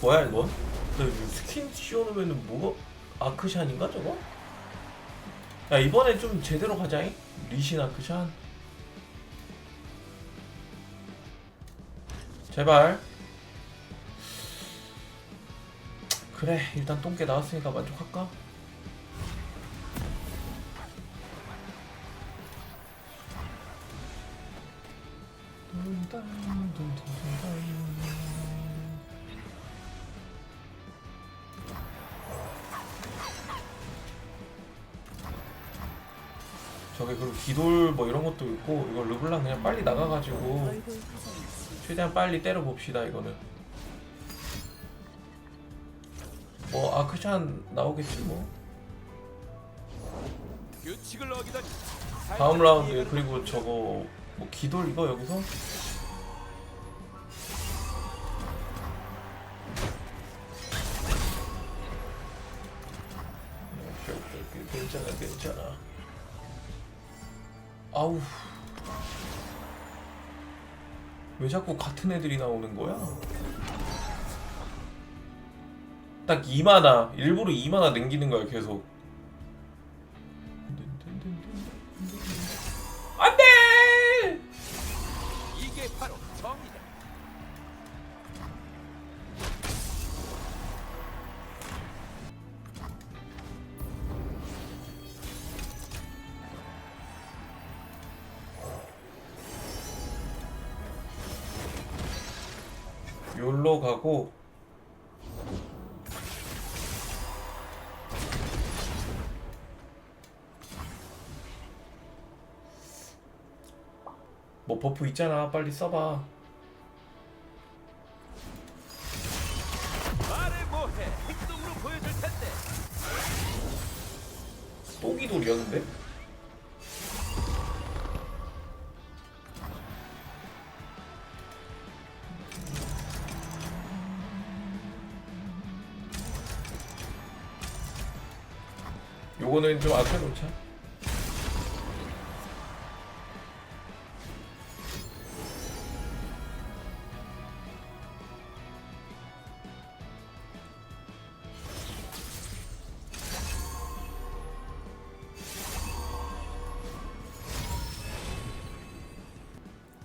뭐야 이건? 스킨 씌워놓으면 뭐가 아크샨인가 저거? 야 이번에 좀 제대로 가자잉 리신 아크샨 제발 그래 일단 똥개 나왔으니까 만족할까? 저게 그리고 기돌 뭐 이런 것도 있고 이거 르블랑 그냥 빨리 나가가지고 최대한 빨리 때려 봅시다 이거는 뭐 아크샨 나오겠지 뭐. 다음 라운드에 그리고 저거 뭐 기돌 이거 여기서 오케이. 괜찮아 괜찮아 아우 왜 자꾸 같은 애들이 나오는 거야? 딱 2만화 일부러 2만화 남기는 거야 계속 안돼 이게 바로 정이다. 욜로 가고 뭐 버프 있잖아 빨리 써봐 말해 뭐해. 행동으로 보여줄 텐데. 뽀기돌이었는데? 요거는 좀 아껴놓자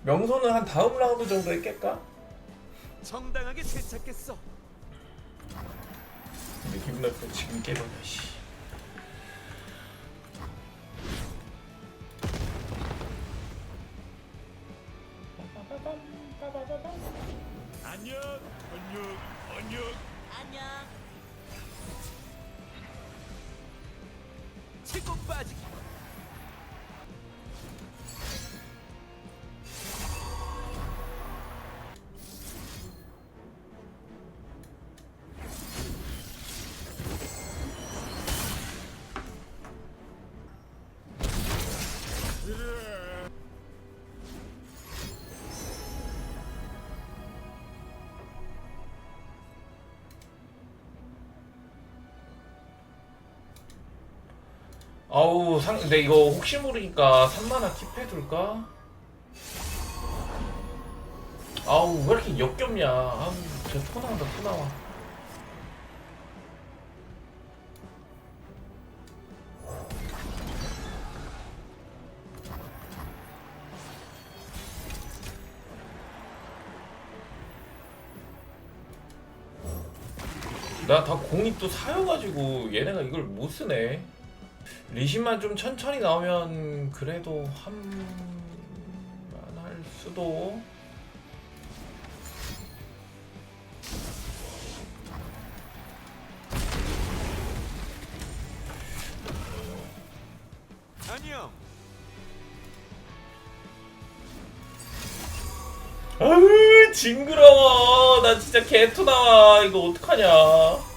명소는 한 다음 라운드 정도에 깰까? 정당하게 되찾겠어. 근데 기분 나쁘 지금 깨버려 씨. 안녕. 안녕. 안녕. 안녕. 치고 빠지기. 아우 상 근데 이거 혹시 모르니까 3만화 킵해둘까? 아우 왜 이렇게 역겹냐? 아우 진짜 토 나온다 토 나와. 나 다 공이 또 사여가지고 얘네가 이걸 못 쓰네 리신만 좀 천천히 나오면 그래도 한만 할 수도. 안녕. 아유 징그러워. 나 진짜 개토 나와. 이거 어떡하냐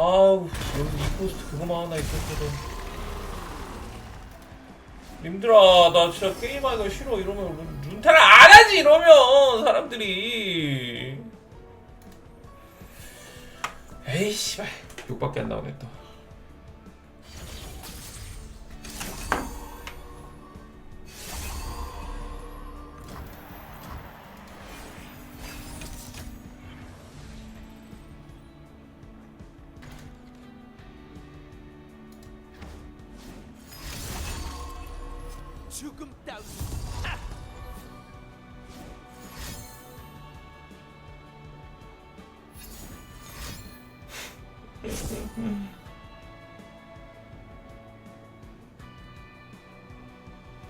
아우 여기 이포스트 그거만 하나 있었거든. 님들아 나 진짜 게임하기 가 싫어. 이러면 룬타를 안 하지 이러면 사람들이. 에이 씨발. 욕밖에 안 나오네 또 죽음 따위.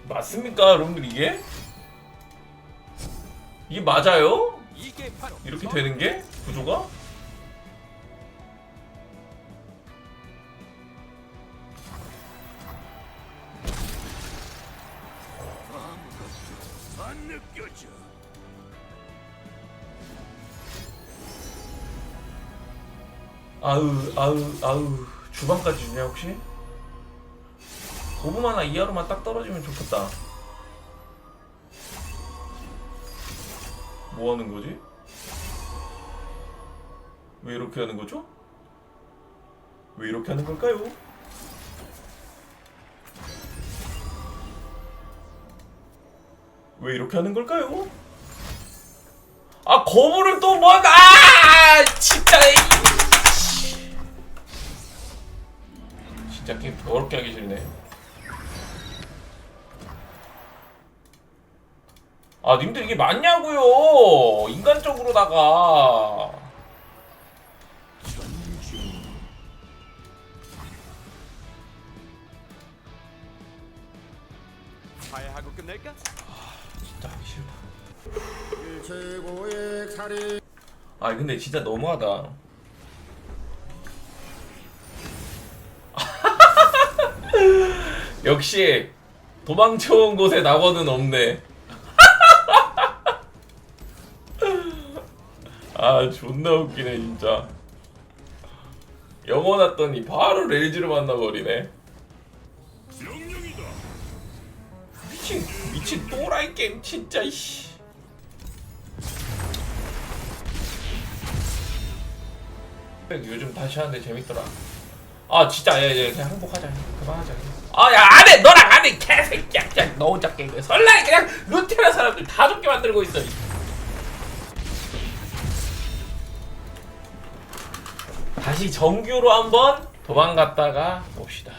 맞습니까 여러분들 이게? 이게 맞아요? 이게 바로 이렇게 되는 게? 구조가? 느껴져. 아으 아으 아으 주방까지 주냐 혹시? 고분 하나 이하로만 딱 떨어지면 좋겠다 뭐 하는 거지? 왜 이렇게 하는 거죠? 왜 이렇게 하는 걸까요? 왜 이렇게 하는 걸까요? 아 거부를 또 뭐? 아 진짜 이- 진짜 게임 더럽게 하기 싫네. 아 님들 이게 맞냐고요? 인간적으로다가 화해하고 끝낼까? 진짜 하기 싫다. 최고의 살인 아 근데 진짜 너무하다. 역시 도망쳐온 곳에 낙원은 없네. 아 존나 웃기네 진짜. 영어 났더니 바로 레이즈를 만나버리네. 미친 미친 또라이 게임 진짜 이씨. 요즘 다시 하는데 재밌더라. 아 진짜 얘얘 그냥 항복하자. 그만하자. 아야 안해 너랑 안해 개새끼야 그냥 너 혼자 게임해. 설날 그냥 루테라 사람들 다 죽게 만들고 있어. 다시 정규로 한번 도망갔다가 봅시다.